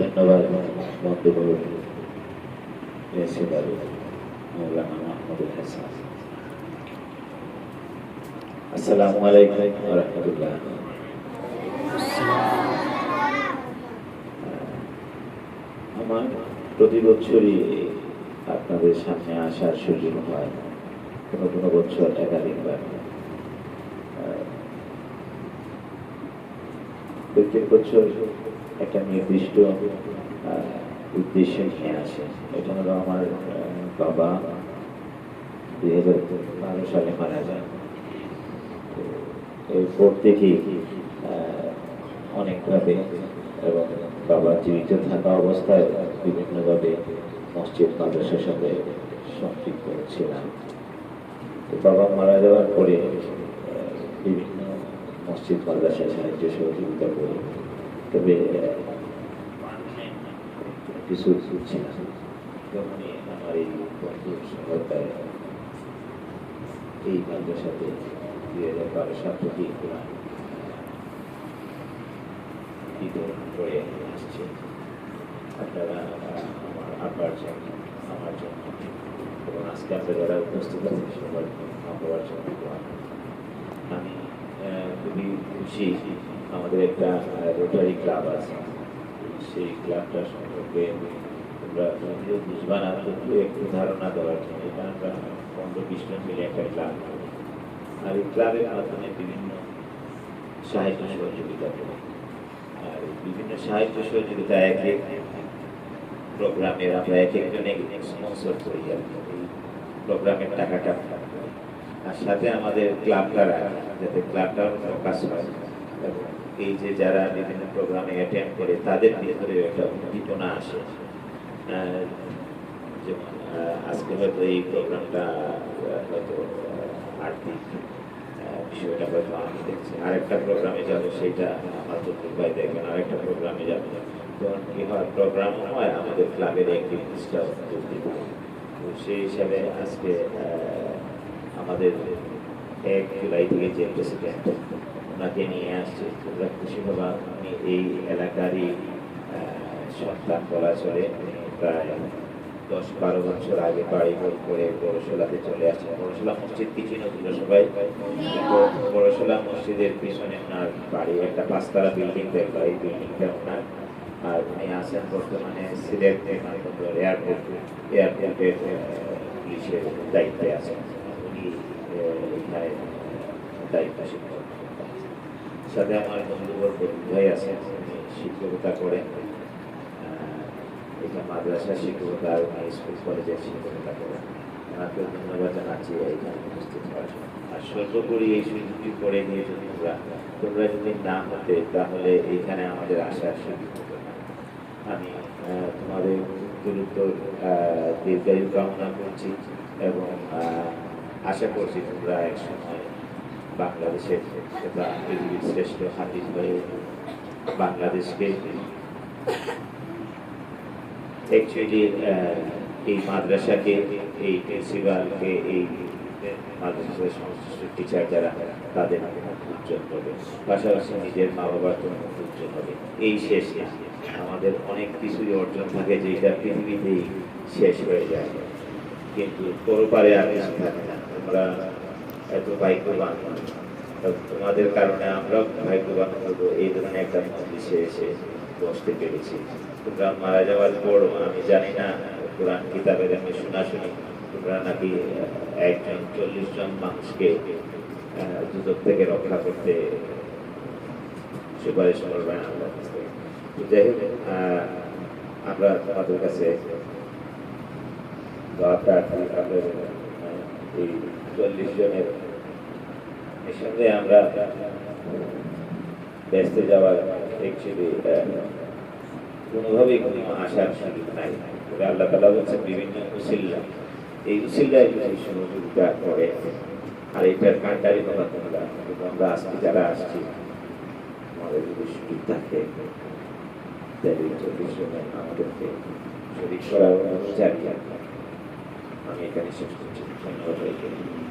ধন্যবাদ বন্ধুবর প্রিন্সিপাল মৌলানা মাহমুদুল হাসান। আমার প্রতি বছরই আপনাদের সামনে আসার সুযোগ হয়। কোনো কোনো বছর একাধিকবার প্রত্যেক বছর একটা নির্দিষ্ট উদ্দেশ্যে নিয়ে আসে। এটা হলো আমার বাবা দুই হাজার বারো সালে মারা যান। এরপর থেকেই অনেকভাবে এবং বাবা জীবিত থাকা অবস্থায় বিভিন্নভাবে মসজিদ, মাদ্রাসার সাথে সম্পৃক্ত ছিলাম। তো বাবা মারা যাওয়ার পরে বিভিন্ন মসজিদ, মাদ্রাসায় সাহায্য সহযোগিতা করি তবে কিছু ছিলাম তখনই আমার এই বন্ধুর সহায়তায় এই মাদ্রাসাতে দুই হাজার বারো সাল থেকে কোরআন বিতরণ করে আসছে। আপনারা, আমার আব্বার জন্য, আমার জন্য, এবং আজকে আমরা যারা উপস্থিত আছি সবার জন্য আমি খুবই খুশি আমাদের একটা রোটারি ক্লাব আছে। সেই ক্লাবটা সম্পর্কে তবু একটু ধারণা দেওয়ার জন্য। এটা আমরা পনেরো বিশ জন মিলে একটা ক্লাব আর এই ক্লাবের মাধ্যমে বিভিন্ন সাহায্য সহযোগিতা করি। আর বিভিন্ন সাহায্য সহযোগিতা এক এক প্রোগ্রামের আমরা এক একজনে স্পন্সর করি আর প্রোগ্রামের টাকাটা আর সাথে আমাদের ক্লাবটা যাতে ক্লাবটাও ফোকাস হয়। এবং এই যে যারা বিভিন্ন প্রোগ্রামে অ্যাটেন্ড করে, তাদের ভিতরে একটা উদ্দীপনা আসে। যেমন আজকে হয়তো এই প্রোগ্রামটা হয়তো আর্থিক বিষয়টা হয়তো আমি দেখছি। আরেকটা প্রোগ্রামে যাব সেইটা আমার তো ভাই দেখবেন, আরেকটা প্রোগ্রামে যাব। তখন কি হয়, প্রোগ্রাম হয় আমাদের ক্লাবের অ্যাক্টিভিটিসটাও বৃদ্ধি পায় তো সেই হিসাবে আজকে আমাদের এক জুলাই থেকে যে প্রেসিডেন্ট ওনাকে নিয়ে আসছে। তোমরা খুশি হবা আমি এই এলাকারই সন্তান বলা চলে। প্রায় দশ বারো বছর আগে বাড়ি ঘর করে বড়শোলাতে চলে আসছে বড়শোলা মসজিদ কিছু নতুন সবাই? কিন্তু বড়শোলা মসজিদের পিছনে ওনার বাড়ি, একটা পাঁচতলা বিল্ডিং দেখবা এই বিল্ডিংটা ওনার। আর উনি আছেন বর্তমানে সিলেট এয়ারপোর্ট এয়ারপোর্টের পুলিশের দায়িত্বে আছেন। উনি এখানে দায়িত্বশীল। সাথে আমার বন্ধুবর ভাই আছেন, উনি শিক্ষকতা করেন। এটা মাদ্রাসা শিক্ষকতা আর স্কুল কলেজের শিক্ষকতা করেন। ওনাকে ধন্যবাদ জানাচ্ছি এখানে উপস্থিত হওয়ার আর সর্বোপরি এই সুযোগটি করে যদি তোমরা তোমরা যদি না হতে, তাহলে এখানে আমাদের আসার সুযোগ হতো না। আমি তোমাদের দ্রুত দীর্ঘায়ু কামনা করছি এবং আশা করছি তোমরা এক সময় বাংলাদেশের তথা পৃথিবীর শ্রেষ্ঠ হাতিস হয়ে বাংলাদেশকে অ্যাকচুয়ালি এই মাদ্রাসাকে, এই প্রিন্সিপালকে এই মাদ্রাসার সংশ্লিষ্ট টিচার যারা, তাদের উজ্জ্বল হবে। পাশাপাশি নিজের মা বাবার জন্য উজ্জ্বল হবে। এই শেষ। আমাদের অনেক কিছুই অর্জন থাকে যেটা পৃথিবীতেই শেষ হয়ে যায়। কিন্তু পরপারে কিছু থাকে না। আমরা এত ভাগ্যবান তোমাদের কারণে আমরাও ভাগ্যবান হব, এই ধরনের একটা মজলিসে এসে বসতে পেরেছি। তোমরা মারা যাওয়ার পর আমি জানি না, কোরআন কিতাবের আমি শোনা শুনি তোমরা নাকি একজন, চল্লিশ জন মানুষকে দুদক থেকে রক্ষা করতে সুপারিশ করবেন কাছ যাই হোক আমরা তোমাদের কাছে দোয়া প্রার্থী এই চল্লিশ জনের। সঙ্গে আমরা ব্যস্ত যাওয়ার অ্যাকচুয়ালি কোনোভাবেই কোনো আশার সুযোগ নাই। আল্লাহ তালা বলছেন, বিভিন্ন উসিল্লা। এই উসিল্লায় যদি সহযোগিতা করে, আর এটার কান্ডারি তোমরা কিন্তু আমরা আজকে যারা আসছি, আমাদের যদি সুযোগ থাকে, তাহলে চব্বিশ জনের আমাদেরকে শরীর করার অনুযায়ী আমি এখানে শেষ করছি ধন্যবাদ